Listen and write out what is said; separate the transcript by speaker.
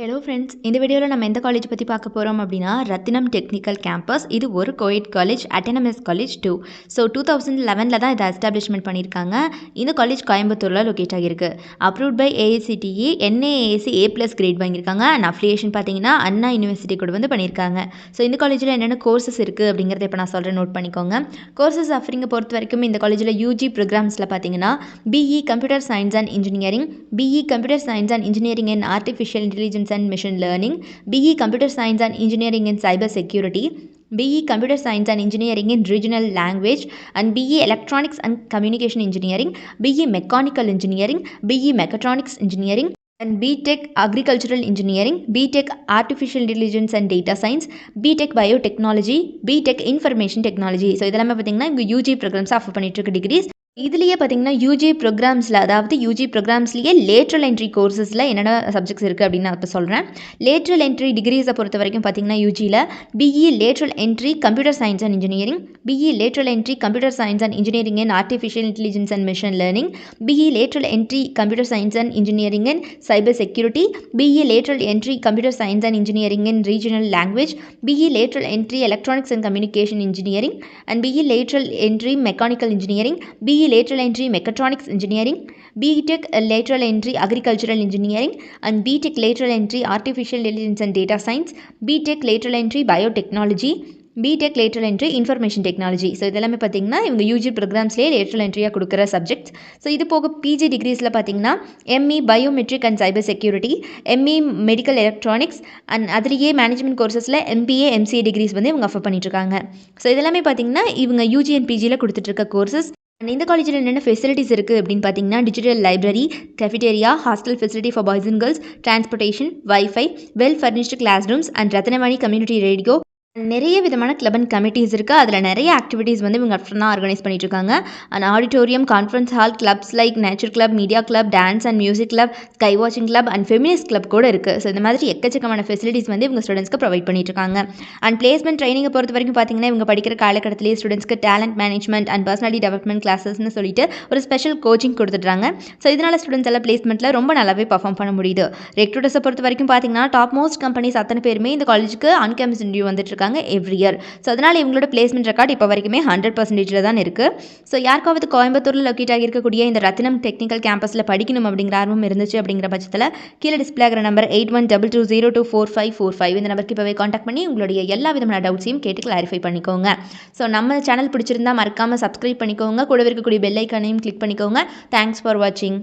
Speaker 1: Hello friends இந்த வீடியோவில் நம்ம எந்த காலேஜ் பற்றி பார்க்க போகிறோம் அப்படின்னா ரத்தினம் டெக்னிக்கல் கேம்பஸ் இது ஒரு co-ed college autonomous college two so two thousand லெவனில் தான் இதை எஸ்டாப்ளிஷ்மெண்ட் பண்ணியிருக்காங்க. இந்த காலேஜ் கோயம்புத்தூரில் லொக்கேட் ஆகியிருக்கு. Approved by AICTE NAAC A plus grade வாங்கியிருக்காங்க. அண்ட் அஃபிலியேஷன் பார்த்தீங்கன்னா அண்ணா யூனிவர்சிட்டி கூட வந்து பண்ணியிருக்காங்க. ஸோ இந்த காலேஜில் என்னென்ன கோர்சஸ் இருக்குது அப்படிங்கிறத இப்போ நான் சொல்கிறேன் நோட் பண்ணிக்கோங்க. கோர்சஸ் ஆஃபரிங்கை பொறுத்த வரைக்கும் இந்த காலேஜில் யூஜி ப்ரோக்ராம்ஸில் பார்த்தீங்கன்னா BE computer science and engineering BE computer science and engineering and artificial intelligence and Machine Learning, BE Computer Science and Engineering in Cyber Security, BE Computer Science and Engineering in Regional Language, and BE Electronics and Communication Engineering, BE Mechanical Engineering, BE Mechatronics Engineering, and BTech Agricultural Engineering, BTech Artificial Intelligence and Data Science, BTech Biotechnology, BTech Information Technology. So இதெல்லாமே பார்த்தீங்கன்னா இங்கே UG programmes offer பண்ணிட்டு இருக்க decrease இதுலேயே பார்த்தீங்கன்னா UG ப்ரோக்ராம்ஸில் அதாவது UG ப்ரோக்ராம்ஸ்லேயே லேட்ரல் என்ட்ரி கோர்சஸில் என்னென்ன சப்ஜெக்ட்ஸ் இருக்குது அப்படின்னு நான் இப்போ சொல்கிறேன் லேட்ரல் என்ட்ரி டிகிரிஸை பொறுத்த வரைக்கும் பார்த்தீங்கன்னா யூஜியில் BE lateral entry computer science and engineering BE lateral entry computer science and engineering and artificial intelligence and machine learning BE lateral entry computer science and engineering and cyber security BE lateral entry computer science and engineering and regional language BE lateral entry electronics and communication engineering and BE lateral entry mechanical engineering BE lateral entry mechatronics engineering BTech lateral entry agricultural engineering and BTech lateral entry artificial intelligence and data science BTech lateral entry biotechnology BTech lateral entry information technology so இதெல்லாமே பார்த்தீங்கன்னா இவங்க UG ப்ரோக்ராம்ஸ்லேயே lateral என்ட்ரியாக கொடுக்குற subjects so இது போக PG டிகிரிஸில் பார்த்தீங்கன்னா ME biometric and cyber security ME medical electronics and அதுலேயே மேனேஜ்மெண்ட் கோர்சஸில் எம்பிஏ எம்சிஏ டிகிரிஸ் வந்து இவங்க அஃபர் பண்ணிட்டுருக்காங்க ஸோ இதெல்லாமே பார்த்தீங்கன்னா இவங்க யூஜி அண்ட் பிஜியில் கொடுத்துட்ருக்க கோர்சஸ் அண்ட் இந்த காலேஜில் என்னென்ன ஃபெசிலிட்டிஸ் இருக்குது அப்படின்னு பார்த்தீங்கன்னா digital library cafeteria hostel facility for boys and girls transportation wifi well furnished class rooms and Ratnavani community radio நிறைய விதமான கிளப் அண்ட் கமிட்டிஸ் இருக்குது அதில் நிறைய ஆக்டிவிட்டீஸ் வந்து இவங்க தான் ஆர்கனைஸ் பண்ணிட்டுருக்காங்க. And auditorium conference hall clubs like nature club media club dance and music club sky வாட்சிங் கிளப் அண்ட் ஃபெமினிஸ்ட் கிளப் கூட இருக்குது ஸோ இந்த மாதிரி எக்கச்சக்கமான ஃபெசிலிட்டிஸ் வந்து இவங்க ஸ்டூடெண்ட்ஸ்க்கு ப்ரொவைட் பண்ணிட்டுருக்காங்க. அண்ட் பிளேஸ்மெண்ட் ட்ரைனிங்கை பொறுத்த வரைக்கும் பார்த்தீங்கன்னா இவங்க படிக்கிற காலகட்டத்திலேயே ஸ்டூடெண்ட்ஸ்க்கு talent management and personality development கிளாஸஸ்னு சொல்லிட்டு ஒரு ஸ்பெஷல் கோச்சிங் கொடுத்துட்றாங்க. ஸோ இதனால் ஸ்டூடெண்ட்ஸ் எல்லாம் பிளேஸ்மெண்ட்டில் ரொம்ப நல்லாவே பர்ஃபார்ம் பண்ண முடியுது. ரெக்ரூட்டர்ஸை பொறுத்த வரைக்கும் பார்த்தீங்கன்னா டாப் மோஸ்ட் கம்பெனிஸ் அத்தனை பேருமே இந்த காலேஜுக்கு ஆன் கேம்பஸ் இன்டர்வியூ வந்துட்டு இருக்காங்க எவ்ரி இயர் ஸோ அதனால் இவங்களோட பிளேஸ்மெண்ட் ரெக்கார்ட் இப்போ வரைக்குமே ஹண்ட்ரட் பர்சன்டேஜில் தான் இருக்குது ஸோ யாருக்காவது கோயம்புத்தூரில் லொக்கேட் ஆகியிருக்கக்கூடிய இந்த ரத்தினம் டெக்னிக்கல் கேம்பஸில் படிக்கணும் அப்படிங்கிற ஆர்வம் இருந்துச்சு அப்படிங்கிற பட்சத்தில் கீழே டிஸ்பிளே ஆகிற number eight one double two zero two four five four five இந்த நம்பருக்கு இப்போவே காண்டாக்ட் பண்ணி உங்களுடைய எல்லா விதமான டவுட்ஸையும் கேட்டு கிளாரிஃபை பண்ணிக்கோங்க. ஸோ நம்ம சேனல் பிடிச்சிருந்தா மறக்காமல் சப்ஸ்கிரைப் பண்ணிக்கோங்க. கூட இருக்கக்கூடிய பெல் ஐக்கானையும் கிளிக் பண்ணிக்கோங்க. தேங்க்ஸ் ஃபார் வாட்சிங்